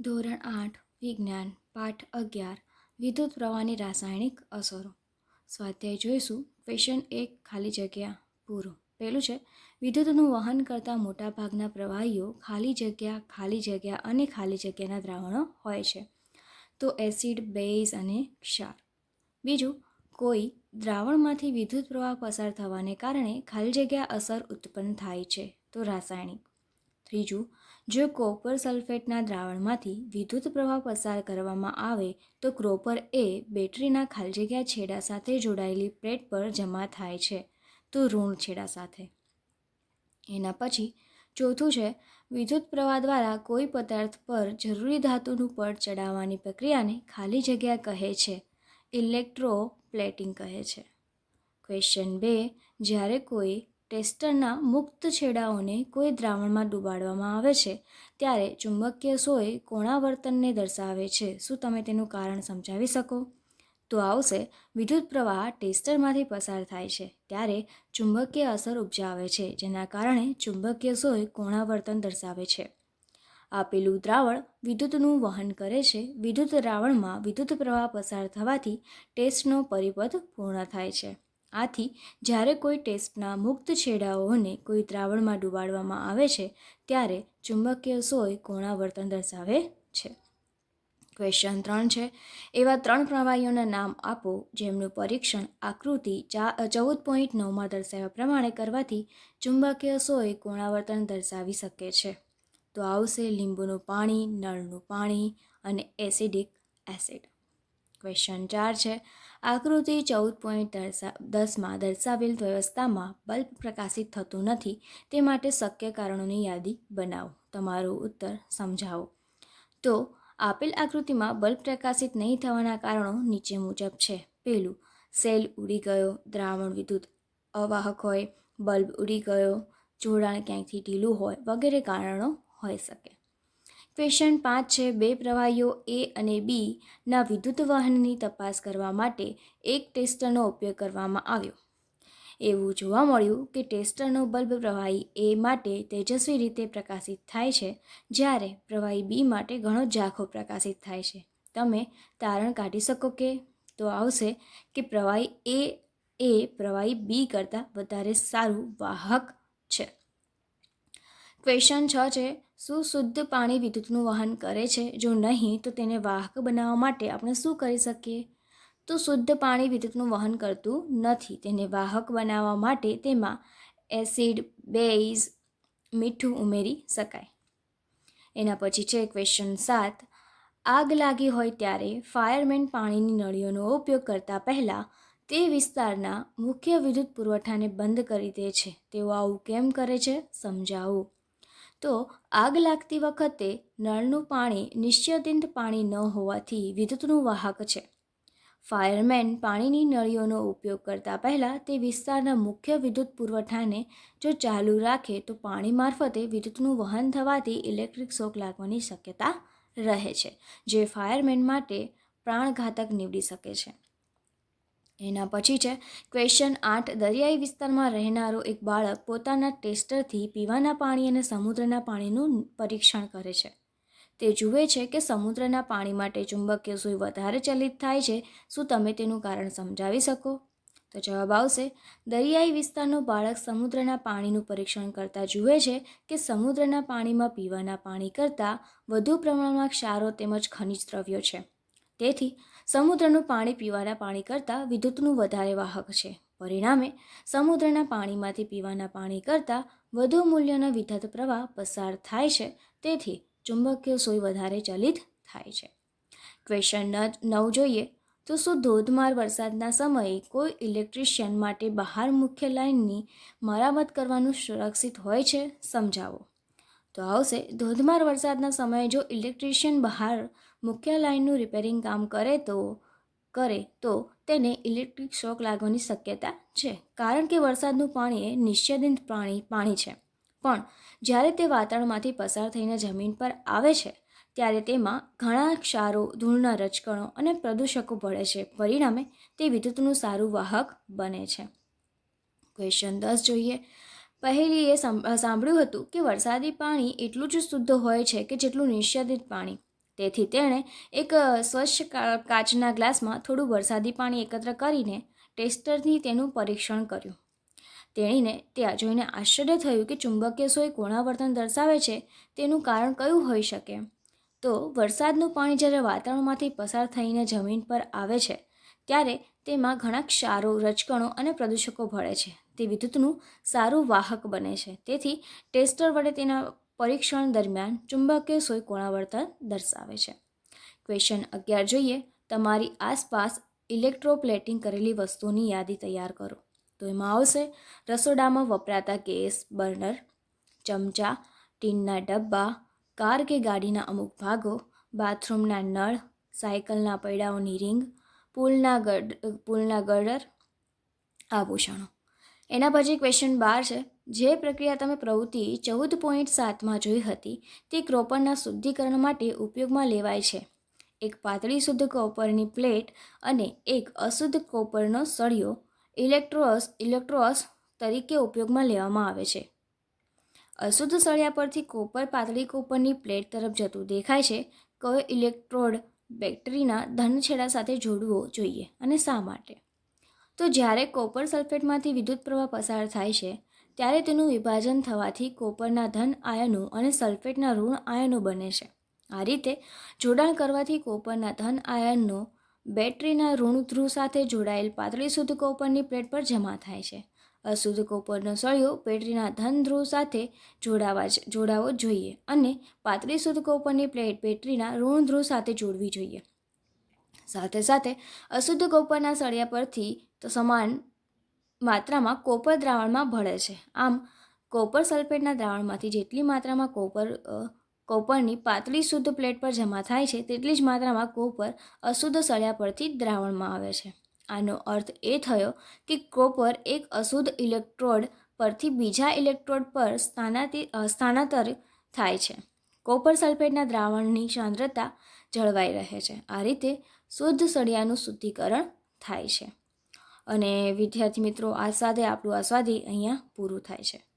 ધોરણ આઠ, વિજ્ઞાન, પાઠ અગિયાર, વિદ્યુત પ્રવાહની રાસાયણિક અસરો. સ્વાધ્યાય જોઈશું. ક્વેશ્ચન એક, ખાલી જગ્યા, પૂરો. પહેલું છે, વિદ્યુતનું વહન કરતા મોટાભાગના પ્રવાહીઓ ખાલી જગ્યા ખાલી જગ્યા અને ખાલી જગ્યાના દ્રાવણો હોય છે. તો એસિડ, બેઝ અને ક્ષાર. બીજું, કોઈ દ્રાવણમાંથી વિદ્યુત પ્રવાહ પસાર થવાને કારણે ખાલી જગ્યા અસર ઉત્પન્ન થાય છે. તો રાસાયણિક. ત્રીજું, જો કોપર સલ્ફેટના દ્રાવણમાંથી વિદ્યુત પ્રવાહ પસાર કરવામાં આવે, તો ક્રોપર એ બેટરીના ખાલી જગ્યા છેડા સાથે જોડાયેલી પ્લેટ પર જમા થાય છે, તો ઋણ છેડા સાથે. એના પછી, ચોથું છે, વિદ્યુત પ્રવાહ દ્વારા કોઈ પદાર્થ પર જરૂરી ધાતુનું પડ ચડાવવાની પ્રક્રિયાને ખાલી જગ્યા કહે છે ઇલેક્ટ્રો પ્લેટિંગ કહે છે. ક્વેશ્ચન બે, જ્યારે કોઈ ટેસ્ટરના મુક્ત છેડાઓને કોઈ દ્રાવણમાં ડૂબાડવામાં આવે છે, ત્યારે ચુંબકીય સોય કોણાવર્તનને દર્શાવે છે. શું તમે તેનું કારણ સમજાવી શકો? તો આવશે. વિદ્યુત પ્રવાહ ટેસ્ટરમાંથી પસાર થાય છે, ત્યારે ચુંબકીય અસર ઉપજાવે છે, જેના કારણે ચુંબકીય સોય કોણાવર્તન દર્શાવે છે. આપેલું દ્રાવણ વિદ્યુતનું વહન કરે છે. વિદ્યુત દ્રાવણમાં વિદ્યુત પ્રવાહ પસાર થવાથી ટેસ્ટનો પરિપથ પૂર્ણ થાય છે. આથી જ્યારે કોઈ ટેસ્ટના મુક્ત છેડાઓને કોઈ દ્રાવણમાં ડુબાડવામાં આવે છે, ત્યારે ચુંબકીય સોય કોણાવર્તન દર્શાવે છે. ક્વેશ્ચન ત્રણ છે. એવા ત્રણ પ્રવાહીઓના નામ આપો જેમનું પરીક્ષણ આકૃતિ ચા ચૌદ પોઈન્ટ નવમાં દર્શાવ્યા પ્રમાણે કરવાથી ચુંબકીય સોય કોણાવર્તન દર્શાવી શકે છે. તો આવશે લીંબુનું પાણી, નળનું પાણી અને એસિડિક એસિડ. ક્વેશ્ચન ચાર છે. આકૃતિ ચૌદ પોઈન્ટ દર્શા, દસમાં દર્શાવેલ વ્યવસ્થામાં બલ્બ પ્રકાશિત થતું નથી, તે માટે શક્ય કારણોની યાદી બનાવો. તમારો ઉત્તર સમજાવો. તો, આપેલ આકૃતિમાં બલ્બ પ્રકાશિત નહીં થવાના કારણો નીચે મુજબ છે. પહેલું, સેલ ઉડી ગયો, દ્રાવણ વિદ્યુત અવાહક હોય, બલ્બ ઉડી ગયો, જોડાણ ક્યાંયથી ઢીલું હોય, વગેરે કારણો હોઈ શકે. ક્વેશ્ચન પાંચ છે, બે પ્રવાહીઓ, એ અને બી, ના વિદ્યુત વહનની તપાસ કરવા માટે એક ટેસ્ટરનો ઉપયોગ કરવામાં આવ્યો. એવું જોવા મળ્યું કે ટેસ્ટરનો બલ્બ પ્રવાહી એ માટે તેજસ્વી રીતે પ્રકાશિત થાય છે, જ્યારે પ્રવાહી બી માટે ઘણો ઝાંખો પ્રકાશિત થાય છે. તમે તારણ કાઢી શકો કે? તો આવશે કે પ્રવાહી એ એ પ્રવાહી બી કરતાં વધારે સારું વાહક છે. ક્વેશ્ચન છ છે શું શુદ્ધ પાણી વિદ્યુતનું વહન કરે છે. જો નહીં, તો તેને વાહક બનાવવા માટે આપણે શું કરી શકીએ? તો શુદ્ધ પાણી વિદ્યુતનું વહન કરતું નથી. તેને વાહક બનાવવા માટે તેમાં એસિડ, બેઝ, મીઠું ઉમેરી શકાય. એના પછી છે ક્વેશ્ચન સાત. આગ લાગી હોય ત્યારે ફાયરમેન પાણીની નળીઓનો ઉપયોગ કરતાં પહેલાં તે વિસ્તારના મુખ્ય વિદ્યુત પુરવઠાને બંધ કરી દે છે. તેઓ આવું કેમ કરે છે? સમજાવો. તો આગ લાગતી વખતે નળનું પાણી નિશ્ચયદિંત પાણી ન હોવાથી વિદ્યુતનું વાહક છે. ફાયરમેન પાણીની નળીઓનો ઉપયોગ કરતાં પહેલાં તે વિસ્તારના મુખ્ય વિદ્યુત પુરવઠાને જો ચાલુ રાખે તો પાણી મારફતે વિદ્યુતનું વહન થવાથી ઇલેક્ટ્રિક શોક લાગવાની શક્યતા રહે છે, જે ફાયરમેન માટે પ્રાણઘાતક નીવડી શકે છે. એના પછી છે ક્વેશ્ચન આઠ, દરિયાઈ વિસ્તારમાં રહેનારો એક બાળક પોતાના ટેસ્ટરથી પીવાના પાણી અને સમુદ્રના પાણીનું પરીક્ષણ કરે છે. તે જુએ છે કે સમુદ્રના પાણી માટે ચુંબકીય સુઈ વધારે ચલિત થાય છે, શું તમે તેનું કારણ સમજાવી શકો? તો જવાબ આવશે, દરિયાઈ વિસ્તારનો બાળક સમુદ્રના પાણીનું પરીક્ષણ કરતાં જુએ છે કે સમુદ્રના પાણીમાં પીવાના પાણી કરતાં વધુ પ્રમાણમાં ક્ષારો તેમજ ખનિજ દ્રવ્યો છે. તેથી સમુદ્રનું પાણી પીવાના પાણી કરતાં વિદ્યુતનું વધારે વાહક છે. પરિણામે, સમુદ્રના પાણીમાંથી પીવાના પાણી કરતાં વધુ મૂલ્યના વિદ્યુત પ્રવાહ પસાર થાય છે, તેથી ચુંબકીય સોય વધારે ચલિત થાય છે. ક્વેશ્ચન નવ જોઈએ. તો શું ધોધમાર વરસાદના સમયે કોઈ ઇલેક્ટ્રિશિયન માટે બહાર મુખ્ય લાઇનની મરામત કરવાનું સુરક્ષિત હોય છે? સમજાવો. તો આવશે. ધોધમાર વરસાદના સમયે જો ઇલેક્ટ્રિશિયન બહાર મુખ્ય લાઇનનું રિપેરિંગ કામ કરે તો કરે તો તેને ઇલેક્ટ્રિક શોક લાગવાની શક્યતા છે. કારણ કે વરસાદનું પાણી એ નિશ્ચયદિત પાણી પાણી છે. પણ જ્યારે તે વાતાવરણમાંથી પસાર થઈને જમીન પર આવે છે, ત્યારે તેમાં ઘણા ક્ષારો, ધૂળના રજકણો અને પ્રદૂષકો ભળે છે. પરિણામે તે વિદ્યુતનું સારું વાહક બને છે. ક્વેશ્ચન દસ જોઈએ. પહેલી એ સાંભળ્યું હતું કે વરસાદી પાણી એટલું જ શુદ્ધ હોય છે કે જેટલું નિષેધિત પાણી. તેથી તેણે એક સ્વચ્છ કાચના ગ્લાસમાં થોડું વરસાદી પાણી એકત્ર કરીને ટેસ્ટરથી તેનું પરીક્ષણ કર્યું. તેણીને ત્યાં જોઈને આશ્ચર્ય થયું કે ચુંબકીય સોય કોણાવર્તન દર્શાવે છે તેનું કારણ કયું હોઈ શકે. તો વરસાદનું પાણી જ્યારે વાતાવરણમાંથી પસાર થઈને જમીન પર આવે છે ત્યારે તેમાં ઘણા ક્ષારો, રજકણો અને પ્રદૂષકો ભળે છે. તે વિદ્યુતનું સારું વાહક બને છે. તેથી ટેસ્ટર વડે તેના પરીક્ષણ દરમિયાન ચુંબકીય સોય કોણાવર્તન દર્શાવે છે. ક્વેશ્ચન અગિયાર જોઈએ. તમારી આસપાસ ઇલેક્ટ્રોપ્લેટિંગ કરેલી વસ્તુઓની યાદી તૈયાર કરો. તો એમાં આવશે. રસોડામાં વપરાતા ગેસ, બર્નર, ચમચા, ટીનના ડબ્બા, કાર કે ગાડીના અમુક ભાગો, બાથરૂમના નળ, સાયકલના પૈડાઓની રિંગ પુલના ગડ, પુલના ગર્ડર આભૂષણો. એના પછી ક્વેશ્ચન બાર છે, જે પ્રક્રિયા તમે પ્રવૃત્તિ ચૌદ પોઈન્ટ સાતમાં જોઈ હતી, તે ક્રોપરના શુદ્ધિકરણ માટે ઉપયોગમાં લેવાય છે. એક પાતળી શુદ્ધ કોપરની પ્લેટ અને એક અશુદ્ધ કોપરનો સળિયો ઇલેક્ટ્રોસ ઇલેક્ટ્રોસ તરીકે ઉપયોગમાં લેવામાં આવે છે. અશુદ્ધ સળિયા પરથી કોપર પાતળી કોપરની પ્લેટ તરફ જતું દેખાય છે, કયો ઇલેક્ટ્રોડ બેટરીના ધન છેડા સાથે જોડવો જોઈએ અને શા માટે? તો જ્યારે કોપર સલ્ફેટમાંથી વિદ્યુત પ્રવાહ પસાર થાય છે, ત્યારે તેનું વિભાજન થવાથી કોપરના ધન આયનો અને સલ્ફેટના ઋણ આયનો બને છે. આ રીતે જોડાણ કરવાથી કોપરના ધન આયનો બેટરીના ઋણ ધ્રુવ સાથે જોડાયેલ પાતળી શુદ્ધ કોપરની પ્લેટ પર જમા થાય છે. અશુદ્ધ કોપરનો સળિયો બેટરીના ધન ધ્રુવ સાથે જોડાવા જોડાવો જોઈએ અને પાતળી શુદ્ધ કોપરની પ્લેટ બેટરીના ઋણ ધ્રુવ સાથે જોડવી જોઈએ. સાથે સાથે અશુદ્ધ કોપરના સળિયા પરથી તો સમાન માત્રામાં કોપર દ્રાવણમાં ભળે છે. આમ, કોપર સલ્ફેટના દ્રાવણમાંથી જેટલી માત્રામાં કોપર કોપરની પાતળી શુદ્ધ પ્લેટ પર જમા થાય છે, તેટલી જ માત્રામાં કોપર અશુદ્ધ સળિયા પરથી દ્રાવણમાં આવે છે. આનો અર્થ એ થયો કે કોપર એક અશુદ્ધ ઇલેક્ટ્રોડ પરથી બીજા ઇલેક્ટ્રોડ પર સ્થાનાંતર થાય છે. કોપર સલ્ફેટના દ્રાવણની સાંદ્રતા જળવાઈ રહે છે. આ રીતે શુદ્ધ સળિયાનું શુદ્ધિકરણ થાય છે. અને વિદ્યાર્થી મિત્રો આ સાથે આપણું આ સ્વાધ્યાય અહીંયા પૂરું થાય છે.